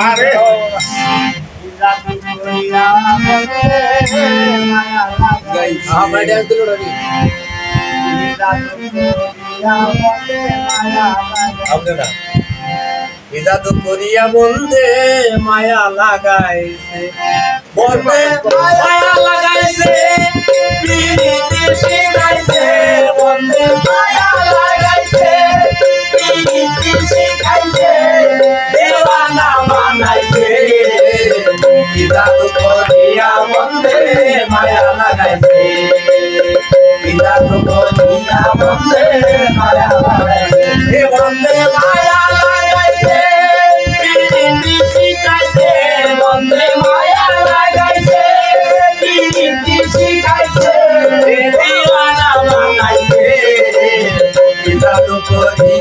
আরে। আমরা ড্যান্স দিল লাগাইছে আপনারা ইজাদু করিয়া বলতে মায়া লাগাইছে। বলতে মায়া লাগাইছে পিরিতি শিখাইছে। বলতে মায়া লাগাইছে পিরিতি শিখাইছে। দেওয়ানা বানাইছে ইজাদু করিয়া বলতে মায়া লাগাইছে। ইজাদু করিয়া বলতে মায়া লাগাইছে। বলতে মায়া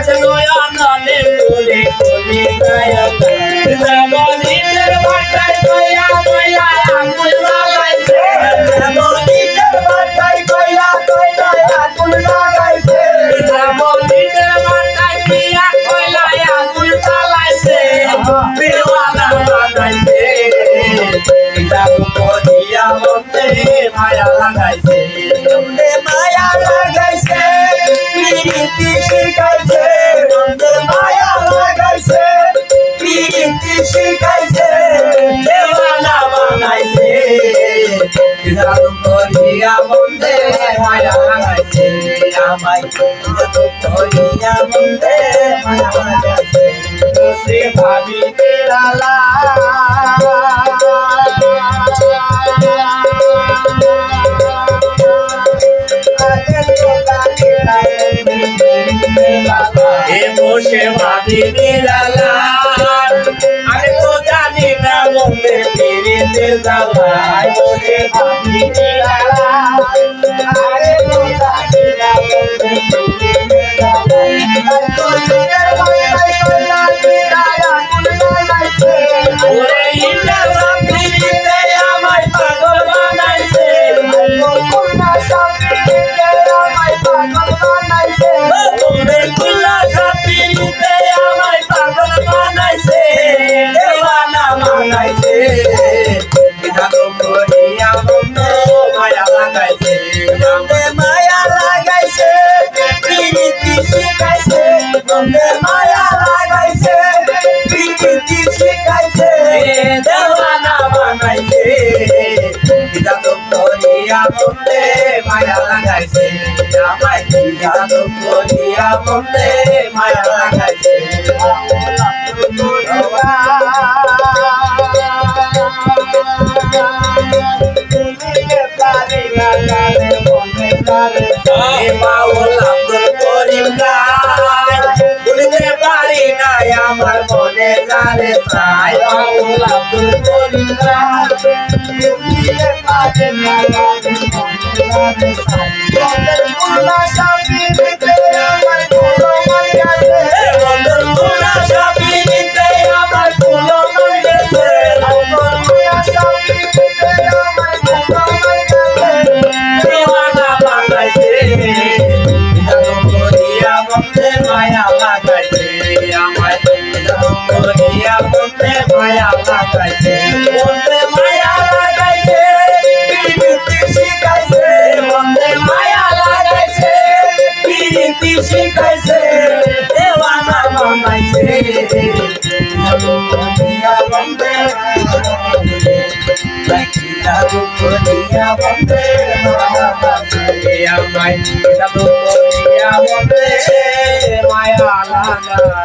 পিছে বড় দলে করে গলি যায় প্রীতি শিখাইছে? দেওয়ানা বানাইছে। মায়া আমায় মায়া বসে ভাবি বেড়ালা বসে ভাবি বেড়ালা। আমি তো জানি না মনে ফিরিতে যাওয়াই বসে ভাবি আরে তো মনে ফিরিতে লাগাইছে। বন্ধে মায়া লাগাইছে, প্রীতি শিখাইছে। বন্ধে মায়া লাগাইছে, প্রীতি শিখাইছে। দেওয়ানা বানাইছে। জাদু করিয়া বন্ধে মায়া লাগাইছে। আমায় জাদু করিয়া বন্ধে মনে জানে তাই মায়া লাগাইছে আমায় করিয়া মনে মায়া লাগাইছে, মনে মায়া লাগাইছে প্রীতি শিখাইছে, মনে মায়া লাগাইছে প্রীতি শিখাইছে, দেওয়ানা বানাইছে। করিয়া বন্দে করিয়া করিয়া বন্দে মায়া লাগাইছে মায়া লাগাইছে।